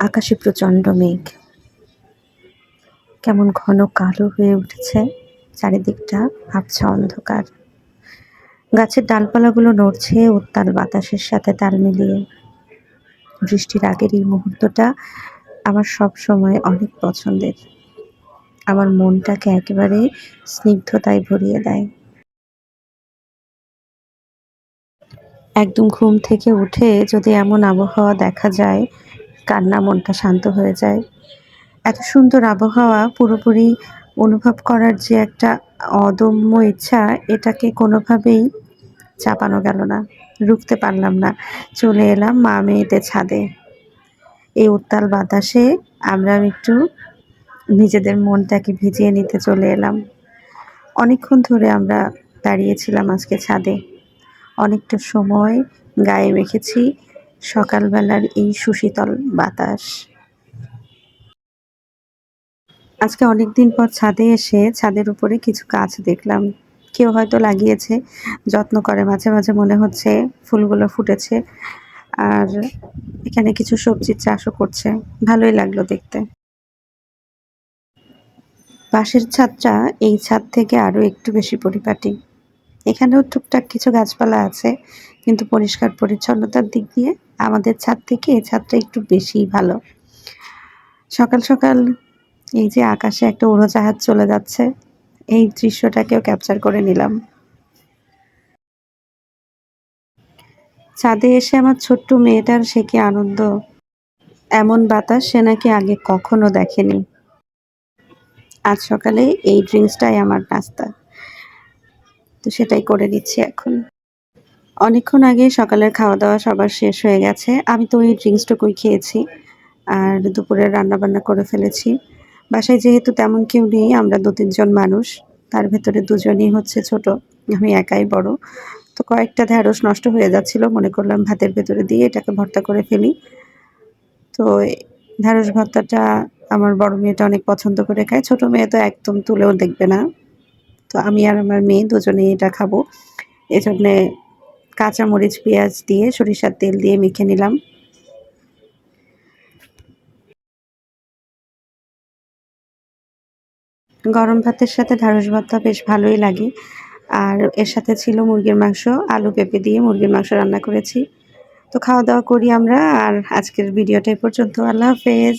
আকাশে প্রচণ্ড মেঘ। কেমন ঘন কালো হয়ে উঠেছে চারিদিকটা আবছা অন্ধকার। গাছের ডালপালাগুলো নড়ছে উত্তাল বাতাসের সাথে তাল মিলিয়ে। বৃষ্টির আগের এই মুহূর্তটা আমার সব সময় অনেক পছন্দের। আমার মনটাকে একেবারে স্নিগ্ধতায় ভরিয়ে দেয়। একদম ঘুম থেকে উঠে যদি এমন আবহাওয়া দেখা যায় কান্না, মনটা শান্ত হয়ে যায়। এত সুন্দর আবহাওয়া পুরোপুরি অনুভব করার যে একটা অদম্য ইচ্ছা, এটাকে কোনোভাবেই চাপানো গেল না, রুখতে পারলাম না। চলে এলাম মা মেয়েতে ছাদে। এই উত্তাল বাতাসে আমরা একটু নিজেদের মনটাকে ভিজিয়ে নিতে চলে এলাম। অনেকক্ষণ ধরে আমরা দাঁড়িয়েছিলাম আজকে ছাদে। অনেকটা সময় গায়ে মেখেছি সকালবেলার এই সুশীতল বাতাস। আজকে অনেক দিন পর ছাদে এসে ছাদের উপরে কিছু গাছ দেখলাম। কেউ হয়তো লাগিয়েছে, যত্ন করে। মাঝে মাঝে মনে হচ্ছে ফুলগুলো ফুটেছে আর এখানে কিছু সবজির চাষও করছে। ভালোই লাগল দেখতে। পাশের ছাদটা এই ছাদ থেকে আরও একটু বেশি পরিপাটি। এখানেও টুকটাক কিছু গাছপালা আছে, কিন্তু পরিষ্কার পরিচ্ছন্নতার দিক দিয়ে আমাদের ছাদ থেকে ছাদটা একটু বেশি ভালো। সকাল সকাল এই যে আকাশে একটা উড়োজাহাজ চলে যাচ্ছে, এই দৃশ্যটাকেও ক্যাপচার করে নিলাম। ছাদে এসে আমার ছোট্ট মেয়েটার সে কি আনন্দ? এমন বাতাস সে নাকি আগে কখনো দেখেনি। আজ সকালে এই ড্রিঙ্কসটাই আমার নাস্তা। তো সেটাই করে দিচ্ছি এখন। অনেকক্ষণ আগে সকালের খাওয়া দাওয়া সবার শেষ হয়ে গেছে। আমি তো ওই ড্রিঙ্কসটুকুই খেয়েছি আর দুপুরে রান্না বান্না করে ফেলেছি। বাসায় যেহেতু তেমন কেউ নেই, আমরা দু তিনজন মানুষ, তার ভেতরে দুজনই হচ্ছে ছোট, আমি একাই বড়। তো কয়েকটা ঢ্যাঁড়স নষ্ট হয়ে যাচ্ছিল, মনে করলাম ভাতের ভেতরে দিয়ে এটাকে ভর্তা করে ফেলি। তো ঢ্যাঁড়স ভর্তাটা আমার বড় মেয়েটা অনেক পছন্দ করে খায়, ছোট মেয়ে তো একদম তুলেও দেখবে না। তো আমি আর আমার মেয়ে দুজনেই এটা খাব। এজন্যে কাঁচামরিচ, পেঁয়াজ দিয়ে, সরিষার তেল দিয়ে মেখে নিলাম। গরম ভাতের সাথে ঢ্যাঁড়স ভাতটা বেশ ভালোই লাগে। আর এর সাথে ছিল মুরগির মাংস, আলু পেঁপে দিয়ে মুরগির মাংস রান্না করেছি। তো খাওয়া দাওয়া করি আমরা, আর আজকের ভিডিওটা এই পর্যন্ত। আল্লাহ হাফেজ।